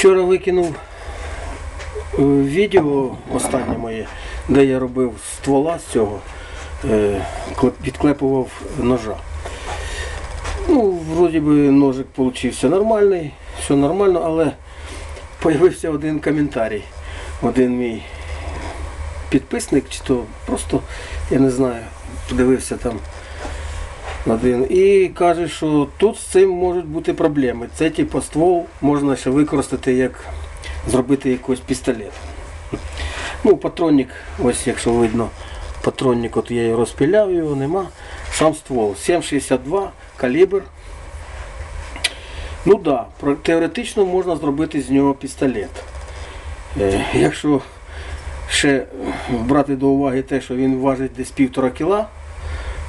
Вчора викинув е, відео останнє моє, де я робив ствола з цього, е, клеп- відклепував ножа. Ну, вроді би ножик получився нормальний, все нормально, але появився один коментарій. Один мій підписник, чи то просто, я не знаю, подивився там один. І каже, що тут з цим можуть бути проблеми. Це типу ствол можна ще використати як зробити якийсь пістолет. Ну, патронник, ось якщо видно, патронник, от я його розпіляв, його нема. Сам ствол. 7,62 калібр. Ну да, теоретично можна зробити з нього пістолет. Е, якщо ще брати до уваги те, що він важить десь півтора кіла,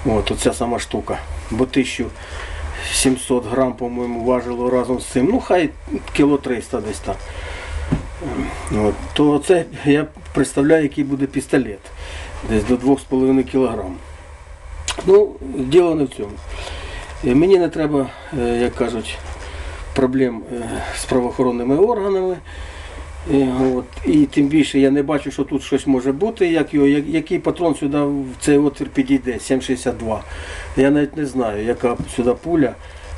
От оця сама штука. Бо 1700 грам, по-моєму, важило разом з цим. Ну, хай кіло 300 десь так. Ем, От, то це я представляю, який буде пістолет. Десь до 2,5 кілограм. Ну, діло не в цьому. Е, Мені не треба, е, як кажуть, проблем е, з правоохоронними органами. От, і тим більше я не бачу, що тут щось може бути, як його, як- який патрон сюди в цей отвір підійде, 7,62. Я навіть не знаю, яка сюди пуля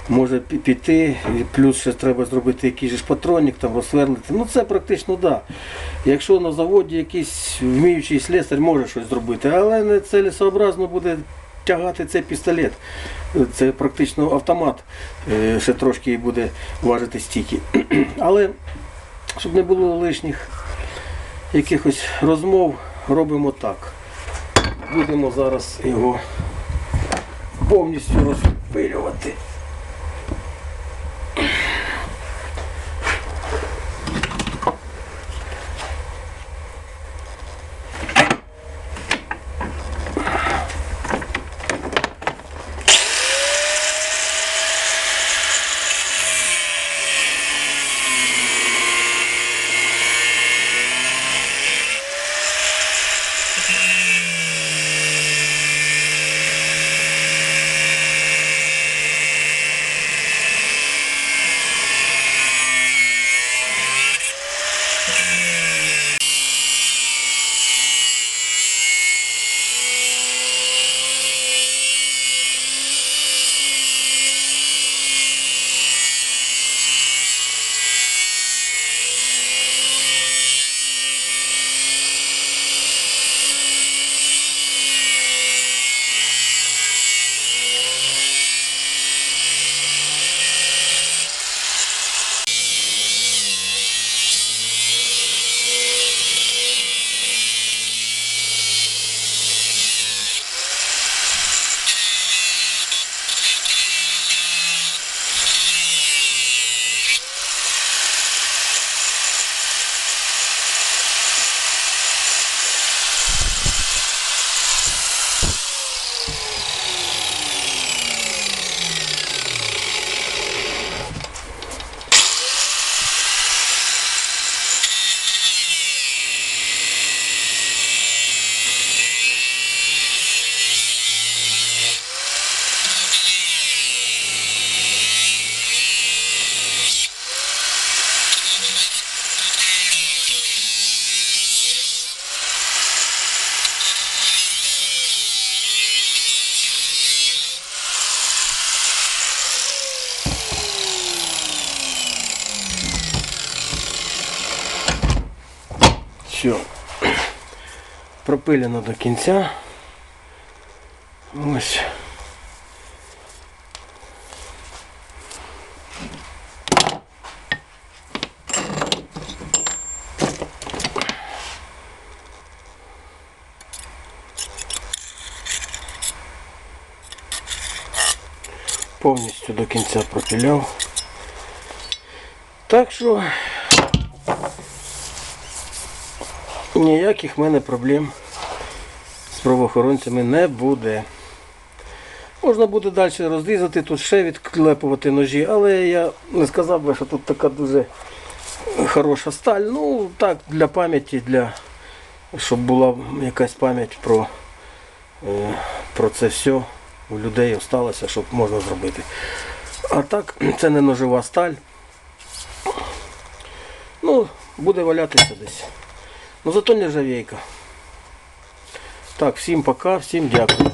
може піти, і плюс ще треба зробити якийсь ж патронник, там розсверлити. Ну це практично так. Да. Якщо на заводі якийсь вміючий слесар може щось зробити, але не цілесообразно буде тягати цей пістолет. Це практично автомат, е, ще трошки буде важити стільки. Але щоб не було лишніх якихось розмов, робимо так. Будемо зараз його повністю розпилювати. Все. Пропилено до кінця. Ось. Повністю до кінця пропиляв. Так що ніяких в мене проблем з правоохоронцями не буде. Можна буде далі розрізати, тут ще відклепувати ножі, але я не сказав би, що тут така дуже хороша сталь. Ну, так, для пам'яті, для, щоб була якась пам'ять про, е, про це все у людей залишилося, щоб можна зробити. А так, це не ножова сталь. буде валятися десь. Ну зато нержавейка. Так, всім пока, всім дякую.